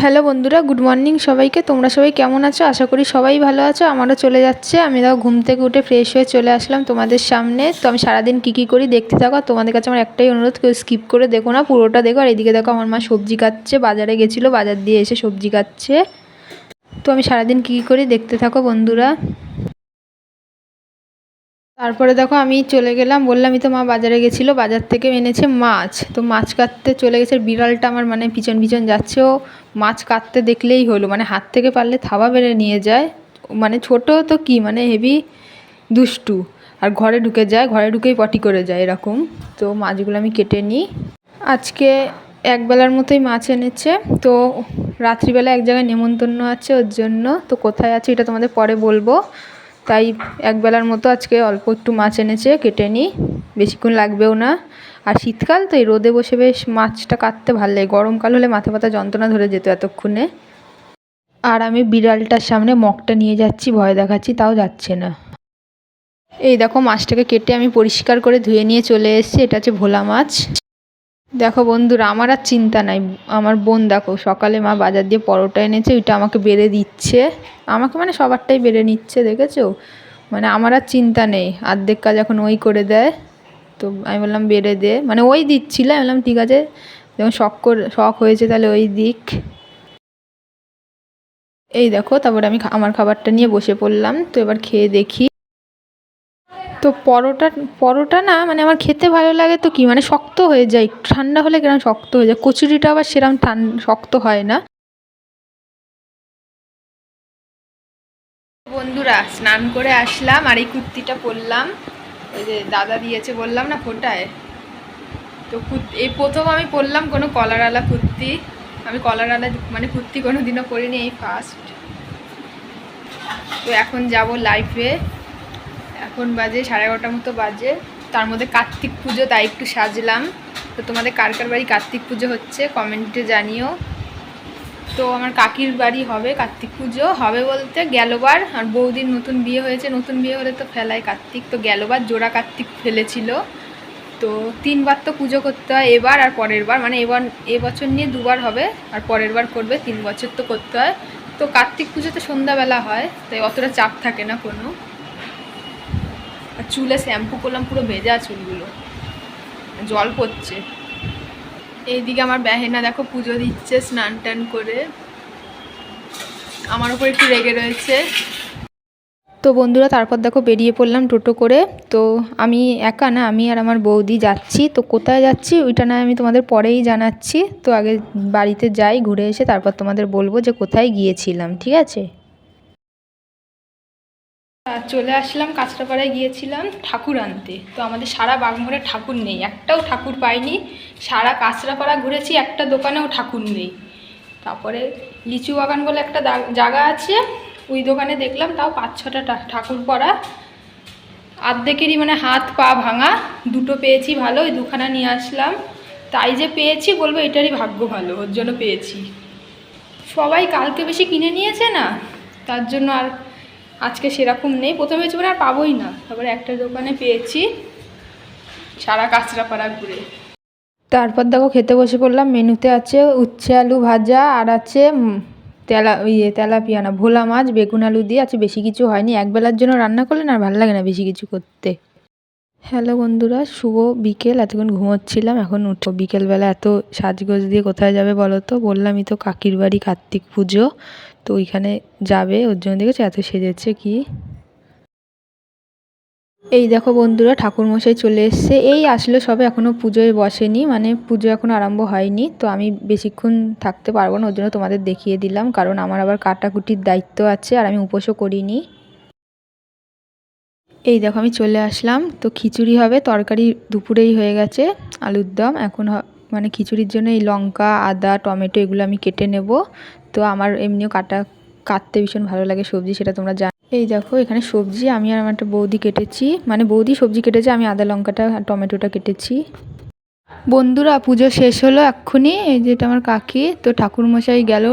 Hello বন্ধুরা, good morning সবাইকে। তোমরা সবাই কেমন আছো? আশা করি সবাই ভালো আছো। আমারও চলে যাচ্ছে। আমি দেখো ঘুম থেকে উঠে ফ্রেশ হয়ে চলে আসলাম তোমাদের সামনে। তো আমি সারাদিন কী কী করি দেখতে থাকো। তোমাদের কাছে আমার একটাই অনুরোধ, কেউ স্কিপ করে দেখো না পুরোটা দেখো। আর এদিকে দেখো আমার মা সবজি কাটছে। বাজারে গেছিল, বাজার দিয়ে এসে সবজি কাটছে। তো আমি সারাদিন কী কী করি দেখতে থাকো বন্ধুরা। তারপরে দেখো আমি চলে গেলাম, বললামই তো মা বাজারে গেছিল, বাজার থেকে এনেছে মাছ। তো মাছ কাটতে চলে গেছে, বিড়ালটা আমার মানে পিছন পিছন যাচ্ছে, ও মাছ কাটতে দেখলেই হলো মানে হাত থেকে পারলে থাবা বেড়ে নিয়ে যায়। মানে ছোট তো কি মানে হেভি দুষ্টু। আর ঘরে ঢুকে যায়, ঘরে ঢুকেই পটি করে যায় এরকম। তো মাছগুলো আমি কেটে নিই। আজকে একবেলার মতোই মাছ এনেছে, তো রাত্রিবেলা এক জায়গায় নেমন্তন্ন আছে ওর জন্য। তো কোথায় আছে এটা তোমাদের পরে বলব। তাই একবেলার মতো আজকে অল্প একটু মাছ এনেছে, কেটে নিই। বেশিক্ষণ লাগবেও না। আর শীতকাল তো এই রোদে বসে বেশ মাছটা কাটতে ভালো লাগে। গরমকাল হলে মাথা ব্যথা যন্ত্রণা ধরে যেত এতক্ষণে। আর আমি বিড়ালটার সামনে মগটা নিয়ে যাচ্ছি, ভয় দেখাচ্ছি, তাও যাচ্ছে না। এই দেখো মাছটাকে কেটে আমি পরিষ্কার করে ধুয়ে নিয়ে চলে এসেছি। এটা হচ্ছে ভোলা মাছ। দেখো বন্ধুরা, আমার আর চিন্তা নাই। আমার বোন দেখো, সকালে মা বাজার দিয়ে পরোটা এনেছে, ওইটা আমাকে বেড়ে দিচ্ছে। আমাকে মানে সবারটাই বেড়ে নিচ্ছে, দেখেছ? মানে আমার আর চিন্তা নেই। আর্ধেক কাজ এখন ওই করে দেয়। তো আমি বললাম, বেড়ে দে। মানে ওই দিচ্ছিল, আমি বললাম, ঠিক আছে, যখন শখ করে, শখ হয়েছে তাহলে ওই দিক। এই দেখো, তারপরে আমি আমার খাবারটা নিয়ে বসে পড়লাম। তো এবার খেয়ে দেখি। তো পরোটা পরোটা না মানে আমার খেতে ভালো লাগে তো কি? মানে শক্ত হয়ে যায়। ঠান্ডা হলে কেরম শক্ত হয়ে যায়? কচুরিটা আবার ঠান, শক্ত হয় না। বন্ধুরা, স্নান করে আসলাম আর এই কুর্তিটা পরলাম। ওই যে দাদা দিয়েছে বললাম না ফোটায় তো এই প্রথম আমি পরলাম কোনো কলারওয়ালা কুর্তি। আমি কলারওয়ালা মানে কুর্তি কোনো দিনও পরিনি, এই ফার্স্ট তো এখন যাব লাইফে এখন বাজে সাড়ে এগারোটার মতো বাজে। তার মধ্যে কার্তিক পুজো, তাই একটু সাজলাম। তো তোমাদের কার কার বাড়ি কার্তিক পুজো হচ্ছে কমেন্টে জানিও। তো আমার কাকির বাড়ি হবে কার্তিক পুজো। হবে বলতে গেলবার। আর বৌদির নতুন বিয়ে হয়েছে, নতুন বিয়ে হলে তো ফেলায় কার্তিক। তো গেলবার জোড়া কার্তিক ফেলেছিল। তো তিনবার তো পুজো করতে হয়, এবার আর পরের বার। মানে এবার এবছর নিয়ে দুবার হবে, আর পরের বার করবে তিন বছর তো করতে হয়। তো কার্তিক পুজোতে সন্ধ্যাবেলা হয়, তাই অতটা চাপ থাকে না কোনো। আর চুলে শ্যাম্পু করলাম, পুরো ভেজা চুলগুলো। জল পড়ছে। এইদিকে আমার বেহেনা দেখো, পুজো দিচ্ছে স্নান টান করে। আমার উপর একটু রেগে রয়েছে। তো বন্ধুরা, তারপর দেখো বেরিয়ে পড়লাম টোটো করে। তো আমি একা না, আমি আর আমার বৌদি যাচ্ছি। তো কোথায় যাচ্ছি ওইটা না আমি তোমাদের পরেই জানাচ্ছি। তো আগে বাড়িতে যাই, ঘুরে এসে তারপর তোমাদের বলব যে কোথায় গিয়েছিলাম, ঠিক আছে? চলে আসলাম কাঁচরাপাড়ায় গিয়েছিলাম ঠাকুর আনতে। তো আমাদের সারা বাগমোড়ে ঠাকুর নেই, একটাও ঠাকুর পাইনি। সারা কাঁচরাপাড়া ঘুরেছি, একটা দোকানেও ঠাকুর নেই। তারপরে লিচু বাগান বলে একটা জায়গা আছে, ওই দোকানে দেখলাম তাও পাঁচ ছটা ঠাকুর পরা আর্ধেকেরই মানে হাত পা ভাঙা, দুটো পেয়েছি ভালো, ওই দুখানা নিয়ে আসলাম। তাই যে পেয়েছি বলব এটারই ভাগ্য ভালো, ওর জন্য পেয়েছি। সবাই কালকে বেশি কিনে নিয়েছে না? তার জন্য আর আজকে সেরকম নেই। প্রথমে মানে আর পাবোই না। তারপরে একটা দোকানে পেয়েছি, সারা কাঁচরাপাড়া ঘুরে। তারপর দেখো খেতে বসে পড়লাম। মেনুতে আছে উচ্ছে আলু ভাজা, আর আছে তেলা ইয়ে তেলাপিয়া না, ভোলা মাছ, বেগুন আলু দিয়ে আছে। বেশি কিছু হয়নি। একবেলার জন্য রান্না করলে না ভালো লাগে না বেশি কিছু করতে। হ্যালো বন্ধুরা, শুভ বিকেল। এতক্ষণ ঘুমোচ্ছিলাম, এখন উঠো বিকেলবেলা এত সাজগোজ দিয়ে কোথায় যাবে বলো তো? বললামই তো কাকির বাড়ি কার্তিক পুজো, তো ওইখানে যাবে। ওর জন্য দেখেছ এত সেজেছে কি? এই দেখো বন্ধুরা, ঠাকুরমশাই চলে এসছে। এই আসলে সবে এখনও পুজোয় বসেনি মানে পুজো এখনও আরম্ভ হয়নি, তো আমি বেশিক্ষণ থাকতে পারব না, ওর জন্য তোমাদের দেখিয়ে দিলাম, কারণ আমার আবার কাটাকুটির দায়িত্ব আছে, আর আমি উপোসও করিনি। এই দেখো আমি চলে আসলাম। তো খিচুড়ি হবে, তরকারি দুপুরেই হয়ে গেছে, আলুর দম। এখন মানে খিচুড়ির জন্য এই লঙ্কা, আদা, টমেটো এগুলো আমি কেটে নেব। তো আমার এমনিও কাটা, কাটতে ভীষণ ভালো লাগে সবজি, সেটা তোমরা জানো। এই দেখো, এখানে সবজি আমি আর আমার একটা বৌদি কেটেছি। মানে বৌদি সবজি কেটেছে, আমি আদা, লঙ্কাটা টমেটোটা কেটেছি। বন্ধুরা, পুজো শেষ হলো এক্ষুনি। এই যেটা আমার কাকি, তো ঠাকুরমশাই গেল।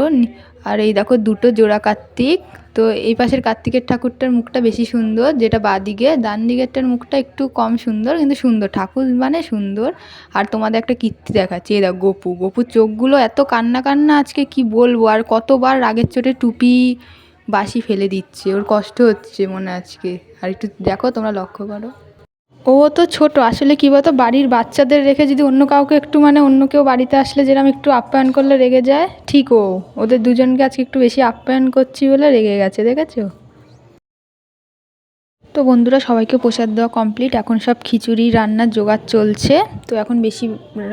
আর এই দেখো, দুটো জোড়া কার্তিক। তো এই পাশের কার্তিকের ঠাকুরটার মুখটা বেশি সুন্দর, যেটা বাদিকে ডান দিকেরটার মুখটা একটু কম সুন্দর, কিন্তু সুন্দর, ঠাকুর মানে সুন্দর। আর তোমাদের একটা কীর্তি দেখাচ্ছি দেখ গপু, গপুর চোখগুলো এত কান্না কান্না আজকে, কি বলব? আর কতবার রাগের চোটে টুপি বাসি ফেলে দিচ্ছে, ওর কষ্ট হচ্ছে মনে আজকে। আর একটু দেখো, তোমরা লক্ষ্য করো। ও তো ছোট, আসলে কী বলতো, বাড়ির বাচ্চাদের রেখে যদি অন্য কাউকে একটু মানে অন্য কেউ বাড়িতে আসলে যেরকম একটু আপ্যায়ন করলে রেগে যায়, ঠিক ও, ওদের দুজনকে আজকে একটু বেশি আপ্যায়ন করছি বলে রেগে গেছে, দেখেছ? তো বন্ধুরা, সবাইকে প্রসাদ দেওয়া কমপ্লিট এখন সব খিচুড়ি রান্নার জোগাড় চলছে, তো এখন বেশি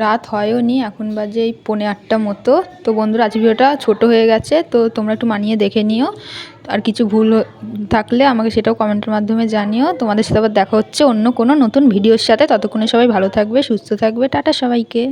রাত হয়ও নি, এখন বাজে এই পৌনে আটটা মতো, তো বন্ধুরা, আজ ভিডিওটা ছোট হয়ে গেছে, তো তোমরা একটু মানিয়ে দেখে নিও। আর কিছু ভুল থাকলে আমাকে সেটাও কমেন্টের মাধ্যমে জানিও। তোমাদের সাথে আবার দেখা হচ্ছে অন্য কোনো নতুন ভিডিওর সাথে। ততক্ষণে সবাই ভালো থাকবে, সুস্থ থাকবে। টাটা সবাইকে।